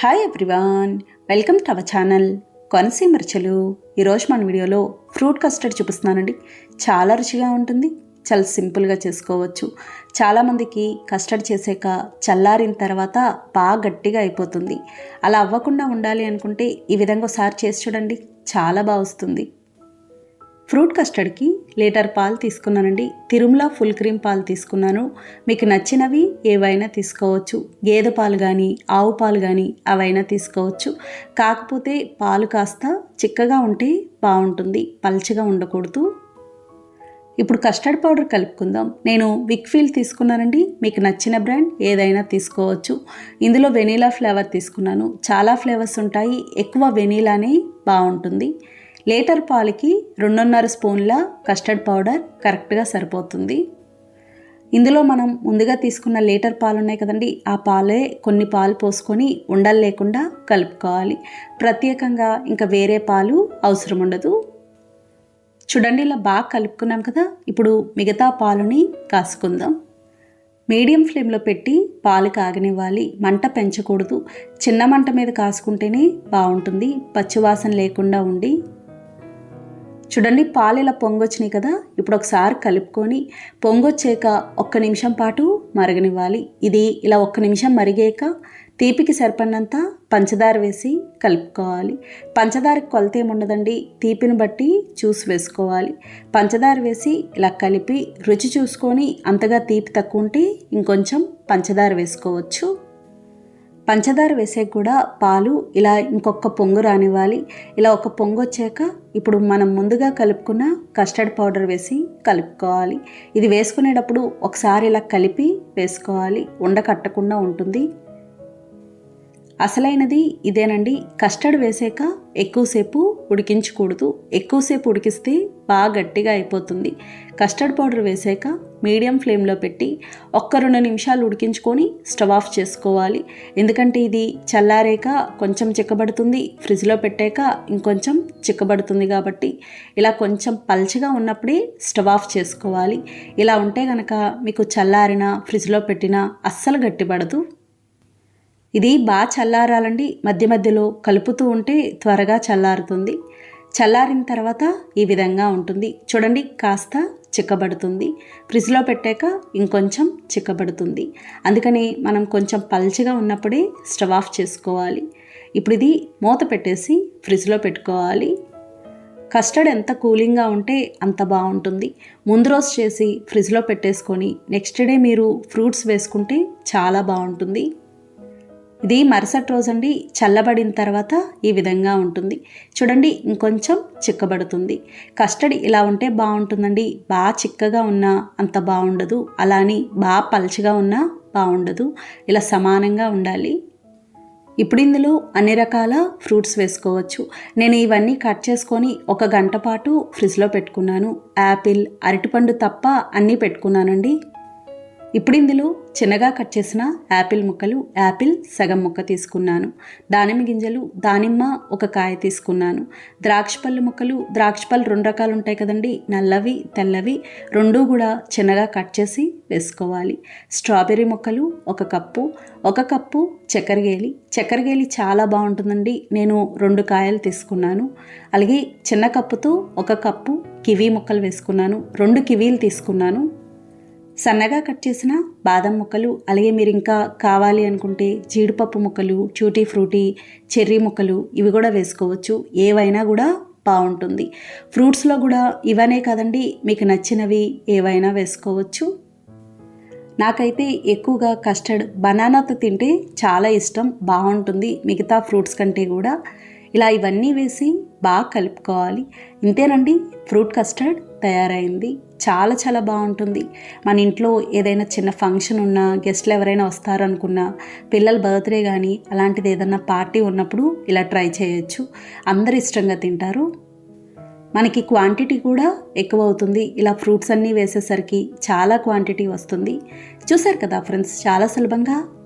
Hi everyone welcome to our channel Konaseema రుచులు ఈరోజు మన వీడియోలో ఫ్రూట్ కస్టర్డ్ చూపిస్తున్నానండి. చాలా రుచిగా ఉంటుంది చాలా సింపుల్గా చేసుకోవచ్చు. చాలామందికి కస్టర్డ్ చేసాక చల్లారిన తర్వాత బాగా గట్టిగా అయిపోతుంది. అలా అవ్వకుండా ఉండాలి అనుకుంటే ఈ విధంగా ఒకసారి చేసి చూడండి చాలా బాగా వస్తుంది. ఫ్రూట్ కస్టర్డ్కి లీటర్ పాలు తీసుకున్నానండి. తిరుమల ఫుల్ క్రీమ్ పాలు తీసుకున్నాను. మీకు నచ్చినవి ఏవైనా తీసుకోవచ్చు. గేదె పాలు కానీ ఆవు పాలు కానీ అవైనా తీసుకోవచ్చు. కాకపోతే పాలు కాస్త చిక్కగా ఉంటే బాగుంటుంది. పల్చగా ఉండకూడదు. ఇప్పుడు కస్టర్డ్ పౌడర్ కలుపుకుందాం. నేను విక్ఫీల్ తీసుకున్నానండి. మీకు నచ్చిన బ్రాండ్ ఏదైనా తీసుకోవచ్చు. ఇందులో వెనీలా ఫ్లేవర్ తీసుకున్నాను. చాలా ఫ్లేవర్స్ ఉంటాయి. ఎక్కువ వెనీలానే బాగుంటుంది. లీటర్ పాలకి రెండున్నర స్పూన్ల కస్టర్డ్ పౌడర్ కరెక్ట్గా సరిపోతుంది. ఇందులో మనం ముందుగా తీసుకున్న లీటర్ పాలు ఉన్నాయి కదండి ఆ పాలే కొన్ని పాలు పోసుకొని ఉండలు లేకుండా కలుపుకోవాలి. ప్రత్యేకంగా ఇంకా వేరే పాలు అవసరం ఉండదు. చూడండి ఇలా బాగా కలుపుకున్నాం కదా ఇప్పుడు మిగతా పాలుని కాసుకుందాం. మీడియం ఫ్లేమ్లో పెట్టి పాలు కాగనివ్వాలి. మంట పెంచకూడదు. చిన్న మంట మీద కాసుకుంటేనే బాగుంటుంది. పచ్చివాసన లేకుండా ఉండి చూడండి పాలు ఇలా పొంగొచ్చినాయి కదా. ఇప్పుడు ఒకసారి కలుపుకొని పొంగొచ్చాక ఒక్క నిమిషం పాటు మరగనివ్వాలి. ఇది ఇలా ఒక్క నిమిషం మరిగాక తీపికి సరిపడినంత పంచదార వేసి కలుపుకోవాలి. పంచదార కొలత ఏముండదండి తీపిని బట్టి చూసి వేసుకోవాలి. పంచదార వేసి ఇలా కలిపి రుచి చూసుకొని అంతగా తీపి తక్కువ ఉంటే ఇంకొంచెం పంచదార వేసుకోవచ్చు. పంచదార వేసే కూడా పాలు ఇలా ఇంకొక పొంగు రానివ్వాలి. ఇలా ఒక పొంగు వచ్చాక ఇప్పుడు మనం ముందుగా కలుపుకున్న కస్టర్డ్ పౌడర్ వేసి కలుపుకోవాలి. ఇది వేసుకునేటప్పుడు ఒకసారి ఇలా కలిపి వేసుకోవాలి. ఉండ కట్టకుండా ఉంటుంది. అసలైనది ఇదేనండి. కస్టర్డ్ వేసాక ఎక్కువసేపు ఉడికించకూడదు. ఎక్కువసేపు ఉడికిస్తే బాగా గట్టిగా అయిపోతుంది. కస్టర్డ్ పౌడర్ వేసాక మీడియం ఫ్లేమ్లో పెట్టి ఒక్క రెండు నిమిషాలు ఉడికించుకొని స్టవ్ ఆఫ్ చేసుకోవాలి. ఎందుకంటే ఇది చల్లారాక కొంచెం చిక్కబడుతుంది ఫ్రిడ్జ్లో పెట్టాక ఇంకొంచెం చిక్కబడుతుంది కాబట్టి ఇలా కొంచెం పల్చగా ఉన్నప్పుడే స్టవ్ ఆఫ్ చేసుకోవాలి. ఇలా ఉంటే కనుక మీకు చల్లారిన ఫ్రిడ్జ్లో పెట్టినా అస్సలు గట్టిపడదు. ఇది బాగా చల్లారాలండి. మధ్య మధ్యలో కలుపుతూ ఉంటే త్వరగా చల్లారుతుంది. చల్లారిన తర్వాత ఈ విధంగా ఉంటుంది. చూడండి కాస్త చిక్కబడుతుంది. ఫ్రిడ్జ్లో పెట్టాక ఇంకొంచెం చిక్కబడుతుంది. అందుకని మనం కొంచెం పల్చగా ఉన్నప్పుడే స్టవ్ ఆఫ్ చేసుకోవాలి. ఇప్పుడు ఇది మూత పెట్టేసి ఫ్రిడ్జ్లో పెట్టుకోవాలి. కస్టర్డ్ ఎంత కూలింగ్గా ఉంటే అంత బాగుంటుంది. ముందు రోజు చేసి ఫ్రిడ్జ్లో పెట్టేసుకొని నెక్స్ట్ డే మీరు ఫ్రూట్స్ వేసుకుంటే చాలా బాగుంటుంది. ఇది మరుసటి రోజండి చల్లబడిన తర్వాత ఈ విధంగా ఉంటుంది. చూడండి ఇంకొంచెం చిక్కబడుతుంది. కస్టర్డ్ ఇలా ఉంటే బాగుంటుందండి. బాగా చిక్కగా ఉన్నా అంత బాగుండదు. అలా అని బాగా పలుచగా ఉన్నా బాగుండదు. ఇలా సమానంగా ఉండాలి. ఇప్పుడు ఇందులో అన్ని రకాల ఫ్రూట్స్ వేసుకోవచ్చు. నేను ఇవన్నీ కట్ చేసుకొని ఒక గంట పాటు ఫ్రిడ్జ్లో పెట్టుకున్నాను. యాపిల్ అరటిపండు తప్ప అన్నీ పెట్టుకున్నానండి. ఇప్పుడు ఇందులో చిన్నగా కట్ చేసిన యాపిల్ ముక్కలు యాపిల్ సగం ముక్క తీసుకున్నాను. దానిమ్మ గింజలు దానిమ్మ ఒక కాయ తీసుకున్నాను. ద్రాక్ష పళ్ళు ముక్కలు ద్రాక్ష పళ్ళు రెండు రకాలు ఉంటాయి కదండి. నల్లవి తెల్లవి రెండూ కూడా చిన్నగా కట్ చేసి వేసుకోవాలి. స్ట్రాబెర్రీ ముక్కలు ఒక కప్పు ఒక కప్పు చక్కెరగేలి చక్కెరగేలి చాలా బాగుంటుందండి. నేను రెండు కాయలు తీసుకున్నాను. అలాగే చిన్న కప్పుతో ఒక కప్పు కివీ ముక్కలు వేసుకున్నాను. రెండు కివీలు తీసుకున్నాను. సన్నగా కట్ చేసిన బాదం ముక్కలు అలాగే మీరు ఇంకా కావాలి అనుకుంటే జీడిపప్పు ముక్కలు చూటీ ఫ్రూటీ చెర్రీ ముక్కలు ఇవి కూడా వేసుకోవచ్చు. ఏవైనా కూడా బాగుంటుంది. ఫ్రూట్స్లో కూడా ఇవనే కదండి మీకు నచ్చినవి ఏవైనా వేసుకోవచ్చు. నాకైతే ఎక్కువగా కస్టర్డ్ బనానాతో తింటే చాలా ఇష్టం బాగుంటుంది. మిగతా ఫ్రూట్స్ కంటే కూడా ఇలా ఇవన్నీ వేసి బాగా కలుపుకోవాలి. ఇంతేనండి ఫ్రూట్ కస్టర్డ్ తయారైంది. చాలా చాలా బాగుంటుంది. మన ఇంట్లో ఏదైనా చిన్న ఫంక్షన్ ఉన్నా గెస్ట్లు ఎవరైనా వస్తారనుకున్నా పిల్లల బర్త్డే కానీ అలాంటిది ఏదైనా పార్టీ ఉన్నప్పుడు ఇలా ట్రై చేయొచ్చు. అందరు ఇష్టంగా తింటారు. మనకి క్వాంటిటీ కూడా ఎక్కువ అవుతుంది. ఇలా ఫ్రూట్స్ అన్నీ వేసేసరికి చాలా క్వాంటిటీ వస్తుంది. చూసారు కదా ఫ్రెండ్స్ చాలా సులభంగా